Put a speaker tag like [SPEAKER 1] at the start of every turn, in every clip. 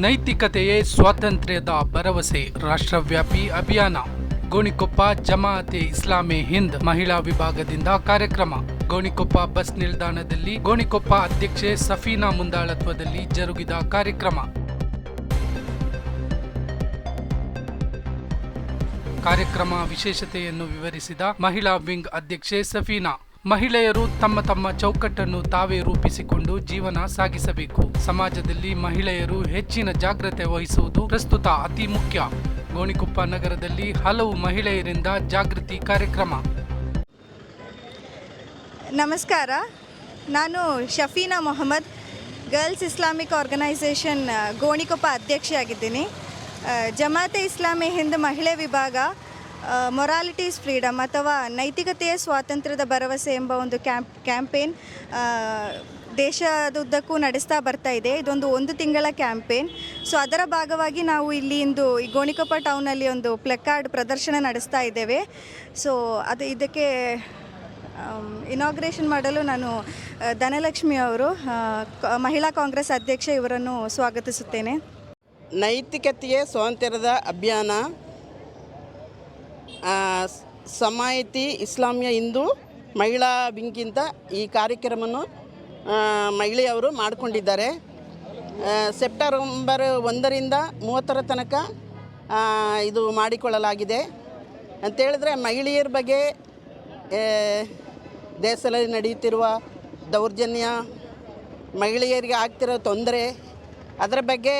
[SPEAKER 1] ನೈತಿಕತೆಯೇ ಸ್ವಾತಂತ್ರ್ಯದ ಭರವಸೆ, ರಾಷ್ಟ್ರವ್ಯಾಪಿ ಅಭಿಯಾನ. ಗೋಣಿಕೊಪ್ಪ ಜಮಾಅತೆ ಇಸ್ಲಾಮಿ ಹಿಂದ್ ಮಹಿಳಾ ವಿಭಾಗದಿಂದ ಕಾರ್ಯಕ್ರಮ. ಗೋಣಿಕೊಪ್ಪ ಬಸ್ ನಿಲ್ದಾಣದಲ್ಲಿ ಗೋಣಿಕೊಪ್ಪ ಅಧ್ಯಕ್ಷೆ ಸಫೀನಾ ಮುಂದಾಳತ್ವದಲ್ಲಿ ಜರುಗಿದ ಕಾರ್ಯಕ್ರಮ. ಕಾರ್ಯಕ್ರಮ ವಿಶೇಷತೆಯನ್ನು ವಿವರಿಸಿದ ಮಹಿಳಾ ವಿಂಗ್ ಅಧ್ಯಕ್ಷೆ ಸಫೀನಾ. ಮಹಿಳೆಯರು ತಮ್ಮ ತಮ್ಮ ಚೌಕಟ್ಟನ್ನು ತಾವೇ ರೂಪಿಸಿಕೊಂಡು ಜೀವನ ಸಾಗಿಸಬೇಕು. ಸಮಾಜದಲ್ಲಿ ಮಹಿಳೆಯರು ಹೆಚ್ಚಿನ ಜಾಗ್ರತೆ ವಹಿಸುವುದು ಪ್ರಸ್ತುತ ಅತಿ ಮುಖ್ಯ. ಗೋಣಿಕೊಪ್ಪ ನಗರದಲ್ಲಿ ಹಲವು ಮಹಿಳೆಯರಿಂದ ಜಾಗೃತಿ ಕಾರ್ಯಕ್ರಮ.
[SPEAKER 2] ನಮಸ್ಕಾರ. ನಾನು Shafeena Mohammed, girls Islamic organisation, Gonikoppa ಅಧ್ಯಕ್ಷೆಯಾಗಿದ್ದೀನಿ. ಜಮಾತೆ Islami Hind ಮಹಿಳೆ ವಿಭಾಗ ಮೊರಾಲಿಟೀಸ್ ಫ್ರೀಡಮ್ ಅಥವಾ ನೈತಿಕತೆಯ ಸ್ವಾತಂತ್ರ್ಯದ ಭರವಸೆ ಎಂಬ ಒಂದು ಕ್ಯಾಂಪ್, ಕ್ಯಾಂಪೇನ್ ದೇಶದುದ್ದಕ್ಕೂ ನಡೆಸ್ತಾ ಬರ್ತಾ ಇದೆ. ಇದೊಂದು ಒಂದು ತಿಂಗಳ ಕ್ಯಾಂಪೇನ್. ಸೊ ಅದರ ಭಾಗವಾಗಿ ನಾವು ಇಲ್ಲಿ ಇಂದು ಈ ಗೋಣಿಕೊಪ್ಪ ಟೌನಲ್ಲಿ ಒಂದು ಪ್ಲೆಕಾರ್ಡ್ ಪ್ರದರ್ಶನ ನಡೆಸ್ತಾ ಇದ್ದೇವೆ. ಸೊ ಅದು ಇದಕ್ಕೆ ಇನಾಗ್ರೇಷನ್ ಮಾಡಲು ನಾನು ಧನಲಕ್ಷ್ಮಿ ಅವರು ಮಹಿಳಾ ಕಾಂಗ್ರೆಸ್ ಅಧ್ಯಕ್ಷ ಇವರನ್ನು ಸ್ವಾಗತಿಸುತ್ತೇನೆ.
[SPEAKER 3] ನೈತಿಕತೆಯೇ ಸ್ವಾತಂತ್ರ್ಯದ ಅಭಿಯಾನ. ಸಮಾಯತಿ ಇಸ್ಲಾಮಿಯ ಹಿಂದೂ ಮಹಿಳಾ ಬಿಂಕಿಂತ ಈ ಕಾರ್ಯಕ್ರಮವನ್ನು ಮಹಿಳೆಯವರು ಮಾಡಿಕೊಂಡಿದ್ದಾರೆ. ಸೆಪ್ಟೆಂಬರ್ ಒಂದರಿಂದ ಮೂವತ್ತರ ತನಕ ಇದು ಮಾಡಿಕೊಳ್ಳಲಾಗಿದೆ. ಅಂತೇಳಿದ್ರೆ ಮಹಿಳೆಯರ ಬಗ್ಗೆ ದೇಶದಲ್ಲಿ ನಡೆಯುತ್ತಿರುವ ದೌರ್ಜನ್ಯ, ಮಹಿಳೆಯರಿಗೆ ಆಗ್ತಿರೋ ತೊಂದರೆ, ಅದರ ಬಗ್ಗೆ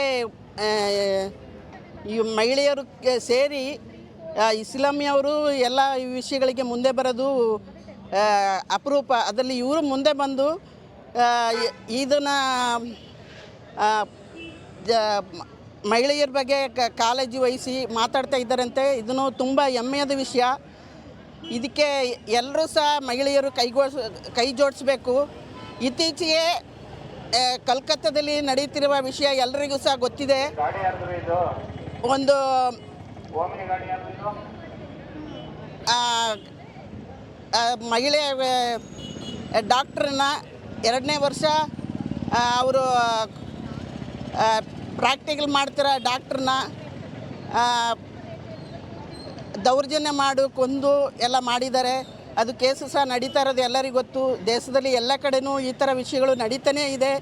[SPEAKER 3] ಈ ಮಹಿಳೆಯರಿಗೆ ಸೇರಿ ಇಸ್ಲಾಮಿಯವರು ಎಲ್ಲ ವಿಷಯಗಳಿಗೆ ಮುಂದೆ ಬರೋದು ಅಪರೂಪ. ಅದರಲ್ಲಿ ಇವರು ಮುಂದೆ ಬಂದು ಇದನ್ನು ಮಹಿಳೆಯರ ಬಗ್ಗೆ ಕಾಳಜಿ ವಹಿಸಿ ಮಾತಾಡ್ತಾ ಇದ್ದಾರಂತೆ. ಇದನ್ನು ತುಂಬ ಹೆಮ್ಮೆಯದ ವಿಷಯ. ಇದಕ್ಕೆ ಎಲ್ಲರೂ ಸಹ ಮಹಿಳೆಯರು ಕೈಗೋ ಕೈ ಜೋಡಿಸ್ಬೇಕು ಇತ್ತೀಚೆಗೆ ಕಲ್ಕತ್ತಾದಲ್ಲಿ ನಡೆಯುತ್ತಿರುವ ವಿಷಯ ಎಲ್ಲರಿಗೂ ಸಹ ಗೊತ್ತಿದೆ. ಒಂದು ಮಹಿಳೆ ಡಾಕ್ಟ್ರನ್ನ ಎರಡನೇ ವರ್ಷ ಅವರು ಪ್ರಾಕ್ಟಿಕಲ್ ಮಾಡ್ತಿರೋ ಡಾಕ್ಟ್ರನ್ನ ದೌರ್ಜನ್ಯ ಮಾಡು, ಕೊಂದು ಎಲ್ಲ ಮಾಡಿದ್ದಾರೆ. ಅದು ಕೇಸು ಸಹ ನಡೀತಾ ಇರೋದು ಎಲ್ಲರಿಗೂ ಗೊತ್ತು. ದೇಶದಲ್ಲಿ ಎಲ್ಲ ಕಡೆನೂ ಈ ಥರ ವಿಷಯಗಳು ನಡೀತಾನೇ ಇದೆ.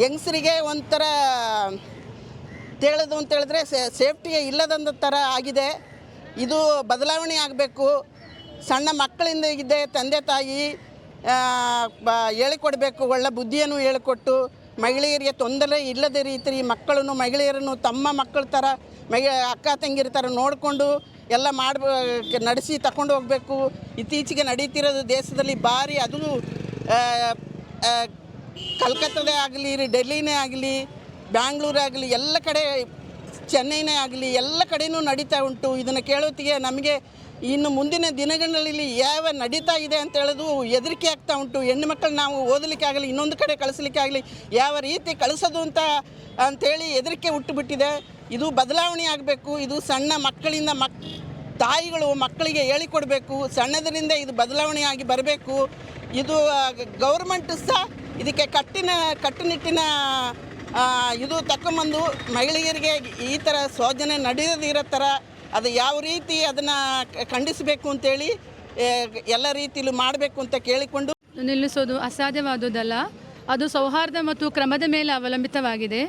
[SPEAKER 3] ಹೆಂಗಸರಿಗೆ ಒಂಥರ ತೇಳೋದು ಅಂತ ಹೇಳಿದ್ರೆ ಸೇಫ್ಟಿ ಇಲ್ಲದಂಥ ಥರ ಆಗಿದೆ. ಇದು ಬದಲಾವಣೆ ಆಗಬೇಕು. ಸಣ್ಣ ಮಕ್ಕಳಿಂದ ಇದೆ, ತಂದೆ ತಾಯಿ ಹೇಳಿಕೊಡ್ಬೇಕು, ಒಳ್ಳೆ ಬುದ್ಧಿಯನ್ನು ಹೇಳಿಕೊಟ್ಟು, ಮಹಿಳೆಯರಿಗೆ ತೊಂದರೆ ಇಲ್ಲದ ರೀತಿ ಮಕ್ಕಳನ್ನು, ಮಹಿಳೆಯರನ್ನು ತಮ್ಮ ಮಕ್ಕಳ ಥರ ಮಹಿ, ಅಕ್ಕ ತಂಗಿರ ಥರ ನೋಡಿಕೊಂಡು ಎಲ್ಲ ಮಾಡ್ಬ, ನಡೆಸಿ ತಗೊಂಡು ಹೋಗಬೇಕು. ಇತ್ತೀಚೆಗೆ ನಡೀತಿರೋದು ದೇಶದಲ್ಲಿ ಭಾರಿ, ಅದು ಕಲ್ಕತ್ತಾದೇ ಆಗಲಿ, ಡೆಲ್ಲಿನೇ ಆಗಲಿ ಬ್ಯಾಂಗ್ಳೂರೇ ಆಗಲಿ, ಎಲ್ಲ ಕಡೆ, ಚೆನ್ನೈನೇ ಆಗಲಿ, ಎಲ್ಲ ಕಡೆಯೂ ನಡೀತಾ ಉಂಟು. ಇದನ್ನು ಕೇಳೋತ್ತಿಗೆ ನಮಗೆ ಇನ್ನು ಮುಂದಿನ ದಿನಗಳಲ್ಲಿ ಯಾವ ನಡೀತಾ ಇದೆ ಅಂತ ಹೇಳೋದು ಹೆದರಿಕೆ ಆಗ್ತಾ ಉಂಟು. ಹೆಣ್ಣು ಮಕ್ಕಳು ನಾವು ಓದಲಿಕ್ಕೆ ಆಗಲಿ, ಇನ್ನೊಂದು ಕಡೆ ಕಳಿಸ್ಲಿಕ್ಕೆ ಆಗಲಿ, ಯಾವ ರೀತಿ ಕಳಿಸೋದು ಅಂತ ಅಂಥೇಳಿ ಹೆದರಿಕೆ ಹುಟ್ಟುಬಿಟ್ಟಿದೆ. ಇದು ಬದಲಾವಣೆ ಆಗಬೇಕು. ಇದು ಸಣ್ಣ ಮಕ್ಕಳಿಂದ ಮಕ್, ತಾಯಿಗಳು ಮಕ್ಕಳಿಗೆ ಹೇಳಿಕೊಡಬೇಕು. ಸಣ್ಣದರಿಂದ ಇದು ಬದಲಾವಣೆಯಾಗಿ ಬರಬೇಕು. ಇದು ಗೌರ್ಮೆಂಟ್ ಸಹ ಇದಕ್ಕೆ ಕಟ್ಟಿನ, ಕಟ್ಟುನಿಟ್ಟಿನ ಇದು ತಕ್ಕಂಬಂದು ಮಹಿಳೆಯರಿಗೆ ಈ ಥರ ಶೋಧನೆ ನಡೆಯದಿರೋ ಥರ ಅದು ಯಾವ ರೀತಿ ಅದನ್ನು ಖಂಡಿಸಬೇಕು ಅಂತೇಳಿ ಎಲ್ಲ ರೀತಿಯಲ್ಲೂ ಮಾಡಬೇಕು ಅಂತ ಕೇಳಿಕೊಂಡು.
[SPEAKER 4] ನಿಲ್ಲಿಸೋದು ಅಸಾಧ್ಯವಾದುದಲ್ಲ ಅದು ಸೌಹಾರ್ದ ಮತ್ತು ಕ್ರಮದ ಮೇಲೆ ಅವಲಂಬಿತವಾಗಿದೆ.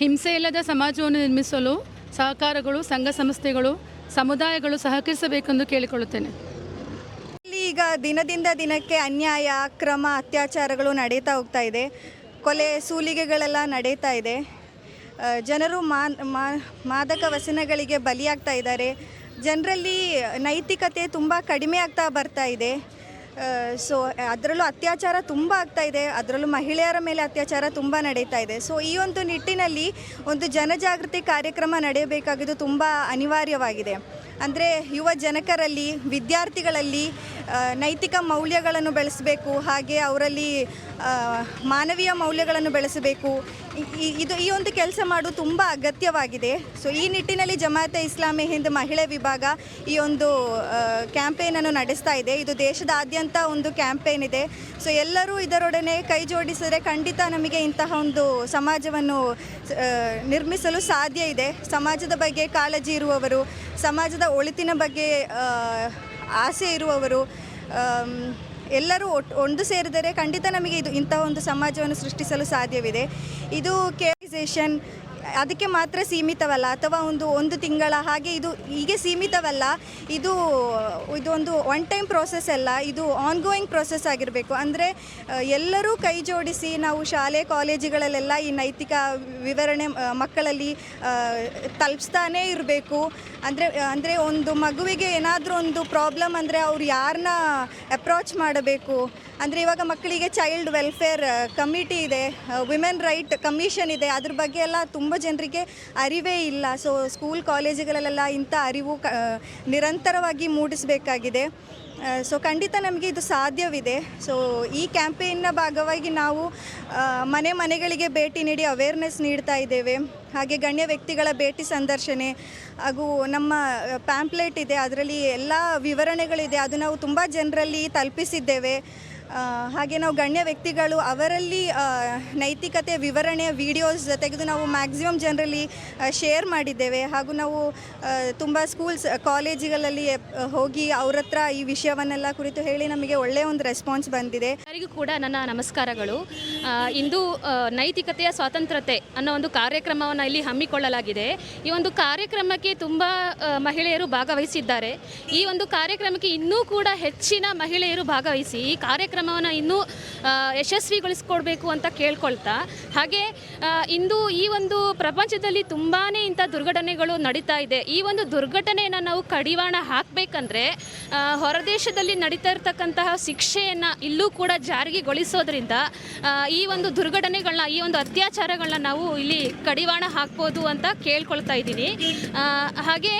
[SPEAKER 4] ಹಿಂಸೆ ಇಲ್ಲದ ಸಮಾಜವನ್ನು ನಿರ್ಮಿಸಲು ಸಹಕಾರಗಳು ಸಂಘ ಸಂಸ್ಥೆಗಳು ಸಮುದಾಯಗಳು ಸಹಕರಿಸಬೇಕೆಂದು ಕೇಳಿಕೊಳ್ಳುತ್ತೇನೆ.
[SPEAKER 2] ಇಲ್ಲಿ ಈಗ ದಿನದಿಂದ ದಿನಕ್ಕೆ ಅನ್ಯಾಯ ಅಕ್ರಮ ಅತ್ಯಾಚಾರಗಳು ನಡೀತಾ ಹೋಗ್ತಾ ಇದೆ. ಕೊಲೆ ಸೂಲಿಗೆಗಳೆಲ್ಲ ನಡೀತಾ ಇದೆ. ಜನರು ಮಾದಕ ವ್ಯಸನಗಳಿಗೆ ಬಲಿಯಾಗ್ತಾ ಇದ್ದಾರೆ. ಜನರಲ್ಲಿ ನೈತಿಕತೆ ತುಂಬ ಕಡಿಮೆ ಆಗ್ತಾ ಬರ್ತಾ ಇದೆ. ಸೊ, ಅದರಲ್ಲೂ ಅತ್ಯಾಚಾರ ತುಂಬ ಆಗ್ತಾ ಇದೆ. ಅದರಲ್ಲೂ ಮಹಿಳೆಯರ ಮೇಲೆ ಅತ್ಯಾಚಾರ ತುಂಬ ನಡೀತಾ ಇದೆ. ಸೊ, ಈ ಒಂದು ನಿಟ್ಟಿನಲ್ಲಿ ಒಂದು ಜನಜಾಗೃತಿ ಕಾರ್ಯಕ್ರಮ ನಡೆಯಬೇಕಾಗಿದ್ದು ತುಂಬ ಅನಿವಾರ್ಯವಾಗಿದೆ. ಅಂದರೆ ಯುವ ಜನಕರಲ್ಲಿ, ವಿದ್ಯಾರ್ಥಿಗಳಲ್ಲಿ ನೈತಿಕ ಮೌಲ್ಯಗಳನ್ನು ಬೆಳೆಸಬೇಕು. ಹಾಗೆ ಅವರಲ್ಲಿ ಮಾನವೀಯ ಮೌಲ್ಯಗಳನ್ನು ಬೆಳೆಸಬೇಕು. ಇದು ಈ ಒಂದು ಕೆಲಸ ಮಾಡೋದು ತುಂಬ ಅಗತ್ಯವಾಗಿದೆ. ಸೊ ಈ ನಿಟ್ಟಿನಲ್ಲಿ ಜಮಾತೆ ಇಸ್ಲಾಮಿ ಹಿಂದ್ ಮಹಿಳೆ ವಿಭಾಗ ಈ ಒಂದು ಕ್ಯಾಂಪೇನನ್ನು ನಡೆಸ್ತಾ ಇದೆ. ಇದು ದೇಶದಾದ್ಯಂತ ಒಂದು ಕ್ಯಾಂಪೇನ್ ಇದೆ. ಸೊ ಎಲ್ಲರೂ ಇದರೊಡನೆ ಕೈ ಜೋಡಿಸಿದರೆ ಖಂಡಿತ ನಮಗೆ ಇಂತಹ ಒಂದು ಸಮಾಜವನ್ನು ನಿರ್ಮಿಸಲು ಸಾಧ್ಯ ಇದೆ. ಸಮಾಜದ ಬಗ್ಗೆ ಕಾಳಜಿ ಇರುವವರು, ಸಮಾಜದ ಒಳಿತಿನ ಬಗ್ಗೆ ಆಸೆ ಇರುವವರು ಎಲ್ಲರೂ ಒಟ್ಟು ಒಂದು ಸೇರಿದರೆ ಖಂಡಿತ ನಮಗೆ ಇದು ಇಂತಹ ಒಂದು ಸಮಾಜವನ್ನು ಸೃಷ್ಟಿಸಲು ಸಾಧ್ಯವಿದೆ. ಇದು ಕೇಸೇಷನ್ ಅದಕ್ಕೆ ಮಾತ್ರ ಸೀಮಿತವಲ್ಲ? ಅಥವಾ ಒಂದು ಒಂದು ತಿಂಗಳ ಹಾಗೆ ಇದು ಹೀಗೆ ಸೀಮಿತವಲ್ಲ? ಇದು ಇದೊಂದು ಒನ್ ಟೈಮ್ ಪ್ರೋಸೆಸ್ ಅಲ್ಲ? ಇದು ಆನ್ಗೋಯಿಂಗ್ ಪ್ರೋಸೆಸ್ ಆಗಿರಬೇಕು. ಅಂದರೆ ಎಲ್ಲರೂ ಕೈ ಜೋಡಿಸಿ ನಾವು ಶಾಲೆ, ಕಾಲೇಜುಗಳಲ್ಲೆಲ್ಲ ಈ ನೈತಿಕ ವಿವರಣೆ ಮಕ್ಕಳಲ್ಲಿ ತಲುಪಿಸ್ತಾನೇ ಇರಬೇಕು. ಅಂದರೆ ಅಂದರೆ ಒಂದು ಮಗುವಿಗೆ ಏನಾದರೂ ಒಂದು ಪ್ರಾಬ್ಲಮ್ ಅಂದರೆ ಅವ್ರು ಯಾರನ್ನ ಅಪ್ರೋಚ್ ಮಾಡಬೇಕು? ಅಂದರೆ ಇವಾಗ ಮಕ್ಕಳಿಗೆ ಚೈಲ್ಡ್ ವೆಲ್ಫೇರ್ ಕಮಿಟಿ ಇದೆ ವಿಮೆನ್ ರೈಟ್ ಕಮಿಷನ್ ಇದೆ. ಅದ್ರ ಬಗ್ಗೆ ಎಲ್ಲ ತುಂಬ ಜನರಿಗೆ ಅರಿವೇ ಇಲ್ಲ. ಸೊ ಸ್ಕೂಲ್ ಕಾಲೇಜುಗಳಲ್ಲೆಲ್ಲ ಇಂಥ ಅರಿವು ಕ ನಿರಂತರವಾಗಿ ಮೂಡಿಸಬೇಕಾಗಿದೆ. ಸೊ ಖಂಡಿತ ನಮಗೆ ಇದು ಸಾಧ್ಯವಿದೆ. ಸೊ ಈ ಕ್ಯಾಂಪೇನ್ನ ಭಾಗವಾಗಿ ನಾವು ಮನೆ ಮನೆಗಳಿಗೆ ಭೇಟಿ ನೀಡಿ ಅವೇರ್ನೆಸ್ ನೀಡ್ತಾ ಇದ್ದೇವೆ. ಹಾಗೆ ಗಣ್ಯ ವ್ಯಕ್ತಿಗಳ ಭೇಟಿ ಸಂದರ್ಶನೆ, ಹಾಗೂ ನಮ್ಮ ಪ್ಯಾಂಪ್ಲೆಟ್ ಇದೆ. ಅದರಲ್ಲಿ ಎಲ್ಲ ವಿವರಣೆಗಳಿದೆ. ಅದು ನಾವು ತುಂಬ ಜನರಲ್ಲಿ ತಲುಪಿಸಿದ್ದೇವೆ. ಹಾಗೆ ನಾವು ಗಣ್ಯ ವ್ಯಕ್ತಿಗಳು ಅವರಲ್ಲಿ ನೈತಿಕತೆ ವಿವರಣೆಯ ವಿಡಿಯೋಸ್ ತೆಗೆದು ನಾವು ಮ್ಯಾಕ್ಸಿಮಮ್ ಜನರಲ್ಲಿ ಶೇರ್ ಮಾಡಿದ್ದೇವೆ. ಹಾಗೂ ನಾವು ತುಂಬ ಸ್ಕೂಲ್ಸ್ ಕಾಲೇಜುಗಳಲ್ಲಿ ಹೋಗಿ ಅವ್ರ ಹತ್ರ ಈ ವಿಷಯವನ್ನೆಲ್ಲ ಕುರಿತು ಹೇಳಿ ನಮಗೆ ಒಳ್ಳೆಯ ಒಂದು ರೆಸ್ಪಾನ್ಸ್ ಬಂದಿದೆ.
[SPEAKER 5] ಎಲ್ಲರಿಗೂ ಕೂಡ ನನ್ನ ನಮಸ್ಕಾರಗಳು. ಇಂದು ನೈತಿಕತೆಯ ಸ್ವಾತಂತ್ರ್ಯತೆ ಅನ್ನೋ ಒಂದು ಕಾರ್ಯಕ್ರಮವನ್ನು ಇಲ್ಲಿ ಹಮ್ಮಿಕೊಳ್ಳಲಾಗಿದೆ. ಈ ಒಂದು ಕಾರ್ಯಕ್ರಮಕ್ಕೆ ತುಂಬ ಮಹಿಳೆಯರು ಭಾಗವಹಿಸಿದ್ದಾರೆ. ಈ ಒಂದು ಕಾರ್ಯಕ್ರಮಕ್ಕೆ ಇನ್ನೂ ಕೂಡ ಹೆಚ್ಚಿನ ಮಹಿಳೆಯರು ಭಾಗವಹಿಸಿ ಈ ಕಾರ್ಯಕ್ರಮವನ್ನು ಇನ್ನೂ ಯಶಸ್ವಿಗೊಳಿಸ್ಕೊಡ್ಬೇಕು ಅಂತ ಕೇಳ್ಕೊಳ್ತಾ. ಹಾಗೆ ಇಂದು ಈ ಒಂದು ಪ್ರಪಂಚದಲ್ಲಿ ತುಂಬಾ ಇಂಥ ದುರ್ಘಟನೆಗಳು ನಡೀತಾ ಇದೆ. ಈ ಒಂದು ದುರ್ಘಟನೆಯನ್ನು ನಾವು ಕಡಿವಾಣ ಹಾಕಬೇಕಂದ್ರೆ ಹೊರದೇಶದಲ್ಲಿ ನಡೀತಾ ಇರತಕ್ಕಂತಹ ಶಿಕ್ಷೆಯನ್ನು ಇಲ್ಲೂ ಕೂಡ ಜಾರಿಗೆಗೊಳಿಸೋದ್ರಿಂದ ಈ ಒಂದು ದುರ್ಘಟನೆಗಳನ್ನ ಈ ಒಂದು ಅತ್ಯಾಚಾರಗಳನ್ನ ನಾವು ಇಲ್ಲಿ ಕಡಿವಾಣ ಹಾಕ್ಬೋದು ಅಂತ ಕೇಳ್ಕೊಳ್ತಾ ಇದ್ದೀನಿ. ಹಾಗೆ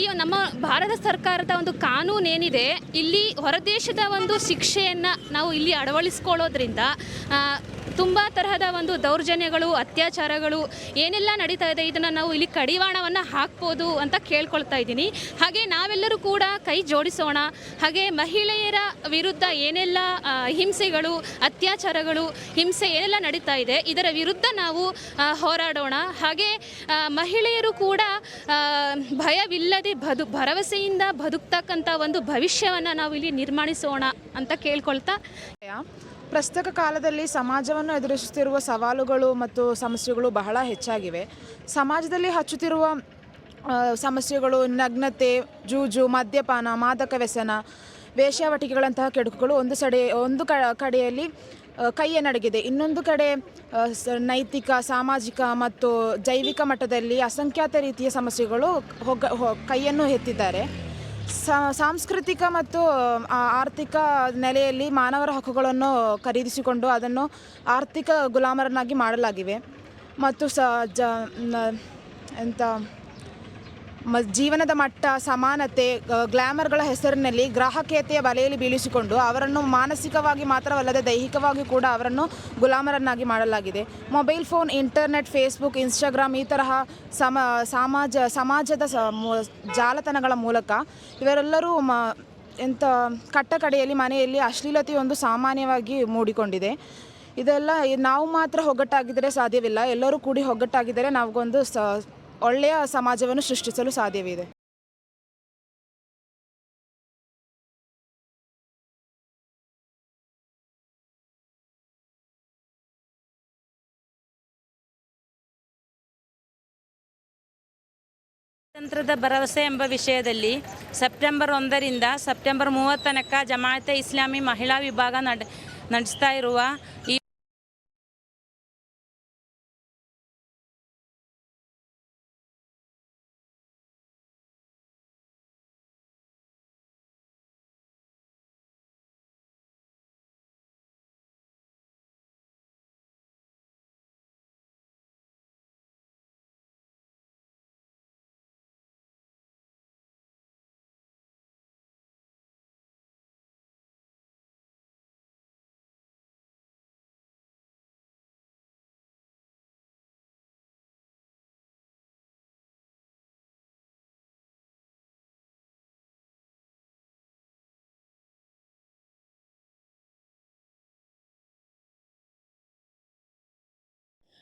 [SPEAKER 5] ಈ ನಮ್ಮ ಭಾರತ ಸರ್ಕಾರದ ಒಂದು ಕಾನೂನೇನಿದೆ, ಇಲ್ಲಿ ಹೊರದೇಶದ ಒಂದು ಶಿಕ್ಷೆಯನ್ನು ನಾವು ಇಲ್ಲಿ ಅಳವಡಿಸ್ಕೊಳ್ಳೋದ್ರಿಂದ ತುಂಬ ತರಹದ ಒಂದು ದೌರ್ಜನ್ಯಗಳು, ಅತ್ಯಾಚಾರಗಳು ಏನೆಲ್ಲ ನಡೀತಾ ಇದೆ, ಇದನ್ನು ನಾವು ಇಲ್ಲಿ ಕಡಿವಾಣವನ್ನು ಹಾಕ್ಬೋದು ಅಂತ ಕೇಳ್ಕೊಳ್ತಾ ಇದ್ದೀನಿ. ಹಾಗೆ ನಾವೆಲ್ಲರೂ ಕೂಡ ಕೈ ಜೋಡಿಸೋಣ. ಹಾಗೆ ಮಹಿಳೆಯರ ವಿರುದ್ಧ ಏನೆಲ್ಲ ಹಿಂಸೆಗಳು, ಅತ್ಯಾಚಾರಗಳು, ಹಿಂಸೆ ಏನೆಲ್ಲ ನಡೀತಾ ಇದೆ, ಇದರ ವಿರುದ್ಧ ನಾವು ಹೋರಾಡೋಣ. ಹಾಗೆ ಮಹಿಳೆಯರು ಕೂಡ ಭಯವಿಲ್ಲದೆ ಬದು, ಭರವಸೆಯಿಂದ ಬದುಕ್ತಕ್ಕಂಥ ಒಂದು ಭವಿಷ್ಯವನ್ನು ನಾವು ಇಲ್ಲಿ ನಿರ್ಮಾಣಿಸೋಣ ಅಂತ ಕೇಳ್ಕೊಳ್ತಾ
[SPEAKER 6] ಪ್ರಸ್ತುತ ಕಾಲದಲ್ಲಿ ಸಮಾಜವನ್ನು ಎದುರಿಸುತ್ತಿರುವ ಸವಾಲುಗಳು ಮತ್ತು ಸಮಸ್ಯೆಗಳು ಬಹಳ ಹೆಚ್ಚಾಗಿವೆ. ಸಮಾಜದಲ್ಲಿ ಹಚ್ಚುತ್ತಿರುವ ಸಮಸ್ಯೆಗಳು ನಗ್ನತೆ, ಜೂಜು, ಮದ್ಯಪಾನ, ಮಾದಕ ವ್ಯಸನ, ವೇಶ್ಯಾವಟಿಕೆಗಳಂತಹ ಕೆಡುಕುಗಳು ಒಂದು ಸಡೆ, ಒಂದು ಕಡೆಯಲ್ಲಿ ಕೈಯ ನಡಗಿದೆ. ಇನ್ನೊಂದು ಕಡೆ ನೈತಿಕ, ಸಾಮಾಜಿಕ ಮತ್ತು ಜೈವಿಕ ಮಟ್ಟದಲ್ಲಿ ಅಸಂಖ್ಯಾತ ರೀತಿಯ ಸಮಸ್ಯೆಗಳು ಹೊಗ ಕೈಯನ್ನು ಎತ್ತಿದ್ದಾರೆ. ಸಾಂಸ್ಕೃತಿಕ ಮತ್ತು ಆರ್ಥಿಕ ನೆಲೆಯಲ್ಲಿ ಮಾನವರ ಹಕ್ಕುಗಳನ್ನು ಖರೀದಿಸಿಕೊಂಡು ಅದನ್ನು ಆರ್ಥಿಕ ಗುಲಾಮರನ್ನಾಗಿ ಮಾಡಲಾಗಿವೆ. ಮತ್ತು ಸ, ಜ ಎಂತ ಮ ಜೀವನದ ಮಟ್ಟ, ಸಮಾನತೆ ಗ್ಲಾಮರ್ಗಳ ಹೆಸರಿನಲ್ಲಿ ಗ್ರಾಹಕೀಯತೆಯ ಬಲೆಯಲ್ಲಿ ಬೀಳಿಸಿಕೊಂಡು ಅವರನ್ನು ಮಾನಸಿಕವಾಗಿ ಮಾತ್ರವಲ್ಲದೆ ದೈಹಿಕವಾಗಿ ಕೂಡ ಅವರನ್ನು ಗುಲಾಮರನ್ನಾಗಿ ಮಾಡಲಾಗಿದೆ. Mobile phone, internet, Facebook, Instagram ಈ ತರಹ ಸಮ, ಸಮಾಜ, ಸಮಾಜದ ಜಾಲತಾಣಗಳ ಮೂಲಕ ಇವರೆಲ್ಲರೂ ಮ ಎಂಥ ಕಟ್ಟ ಕಡೆಯಲ್ಲಿ ಮನೆಯಲ್ಲಿ ಅಶ್ಲೀಲತೆ ಒಂದು ಸಾಮಾನ್ಯವಾಗಿ ಮೂಡಿಕೊಂಡಿದೆ. ಇದೆಲ್ಲ ನಾವು ಮಾತ್ರ ಒಗ್ಗಟ್ಟಾಗಿದ್ದರೆ ಸಾಧ್ಯವಿಲ್ಲ. ಎಲ್ಲರೂ ಕೂಡಿ ಒಗ್ಗಟ್ಟಾಗಿದ್ದರೆ ನಾವೊಂದು ಸ ಒಳ್ಳೆಯ ಸಮಾಜವನ್ನು ಸೃಷ್ಟಿಸಲು ಸಾಧ್ಯವಿದೆ.
[SPEAKER 7] ಸ್ವಾತಂತ್ರ್ಯದ ಭರವಸೆ ಎಂಬ ವಿಷಯದಲ್ಲಿ ಸೆಪ್ಟೆಂಬರ್ ಒಂದರಿಂದ ಸೆಪ್ಟೆಂಬರ್ ಮೂವತ್ತನಕ ಜಮಾಯತೆ ಇಸ್ಲಾಮಿ ಮಹಿಳಾ ವಿಭಾಗ ನಡೆ, ನಡೆಸ್ತಾ ಇರುವ ಈ